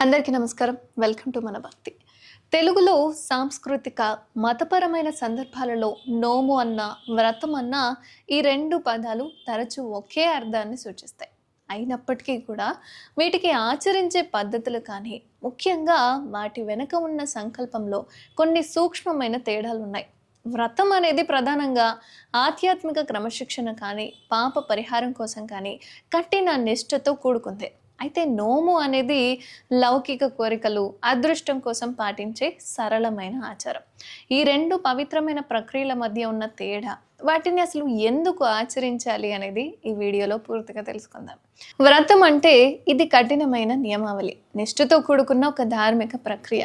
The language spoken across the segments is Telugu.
అందరికీ నమస్కారం. వెల్కమ్ టు మన భక్తి. తెలుగులో సాంస్కృతిక మతపరమైన సందర్భాలలో నోము అన్న వ్రతం అన్న ఈ రెండు పదాలు తరచూ ఒకే అర్థాన్ని సూచిస్తాయి. అయినప్పటికీ కూడా వీటికి ఆచరించే పద్ధతులు కానీ ముఖ్యంగా వాటి వెనుక ఉన్న సంకల్పంలో కొన్ని సూక్ష్మమైన తేడాలు ఉన్నాయి. వ్రతం అనేది ప్రధానంగా ఆధ్యాత్మిక క్రమశిక్షణ కానీ పాప పరిహారం కోసం కానీ కఠిన నిష్ఠతో కూడుకుంది. అయితే నోము అనేది లౌకిక కోరికలు అదృష్టం కోసం పాటించే సరళమైన ఆచారం. ఈ రెండు పవిత్రమైన ప్రక్రియల మధ్య ఉన్న తేడా వాటిని అసలు ఎందుకు ఆచరించాలి అనేది ఈ వీడియోలో పూర్తిగా తెలుసుకుందాం. వ్రతం అంటే ఇది కఠినమైన నియమావళి. నిష్ఠతో కూడుకున్న ఒక ధార్మిక ప్రక్రియ.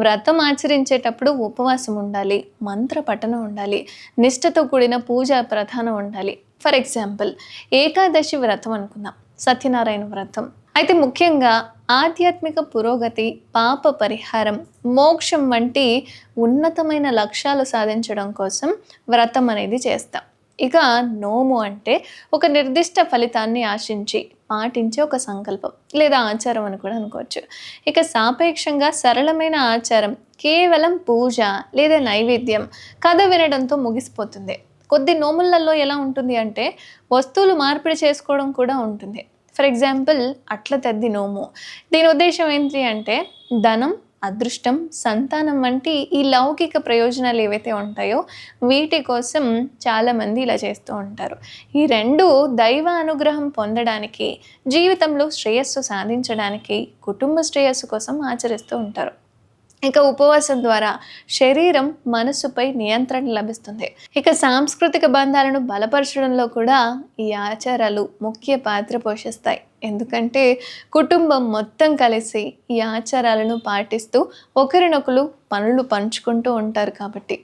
వ్రతం ఆచరించేటప్పుడు ఉపవాసం ఉండాలి మంత్ర పఠనం ఉండాలి నిష్ఠతో కూడిన పూజ ప్రధానం ఉండాలి. ఫర్ ఎగ్జాంపుల్ ఏకాదశి వ్రతం అనుకుందాం. సత్యనారాయణ వ్రతం. అయితే ముఖ్యంగా ఆధ్యాత్మిక పురోగతి పాప పరిహారం మోక్షం వంటి ఉన్నతమైన లక్ష్యాలు సాధించడం కోసం వ్రతం అనేది చేస్తాం. ఇక నోము అంటే ఒక నిర్దిష్ట ఫలితాన్ని ఆశించి పాటించే ఒక సంకల్పం లేదా ఆచారం అని కూడా అనుకోవచ్చు. ఇక సాపేక్షంగా సరళమైన ఆచారం కేవలం పూజ లేదా నైవేద్యం కథ వినడంతో ముగిసిపోతుంది. కొద్ది నోములలో ఎలా ఉంటుంది అంటే వస్తువులు మార్పిడి చేసుకోవడం కూడా ఉంటుంది. ఫర్ ఎగ్జాంపుల్ అట్ల తద్ది నోము. దీని ఉద్దేశం ఏంటి అంటే ధనం అదృష్టం సంతానం వంటి ఈ లౌకిక ప్రయోజనాలు ఏవైతే ఉంటాయో వీటి కోసం చాలామంది ఇలా చేస్తూ ఉంటారు. ఈ రెండు దైవ అనుగ్రహం పొందడానికి జీవితంలో శ్రేయస్సు సాధించడానికి కుటుంబ శ్రేయస్సు కోసం ఆచరిస్తూ ఉంటారు. ఇక ఉపవాసం ద్వారా శరీరం మనసుపై నియంత్రణ లభిస్తుంది. ఇక సాంస్కృతిక బంధాలను బలపరచడంలో కూడా ఈ ఆచారాలు ముఖ్య పాత్ర పోషిస్తాయి. ఎందుకంటే కుటుంబం మొత్తం కలిసి ఈ ఆచారాలను పాటిస్తూ ఒకరినొకరు పనులు పంచుకుంటూ ఉంటారు కాబట్టి.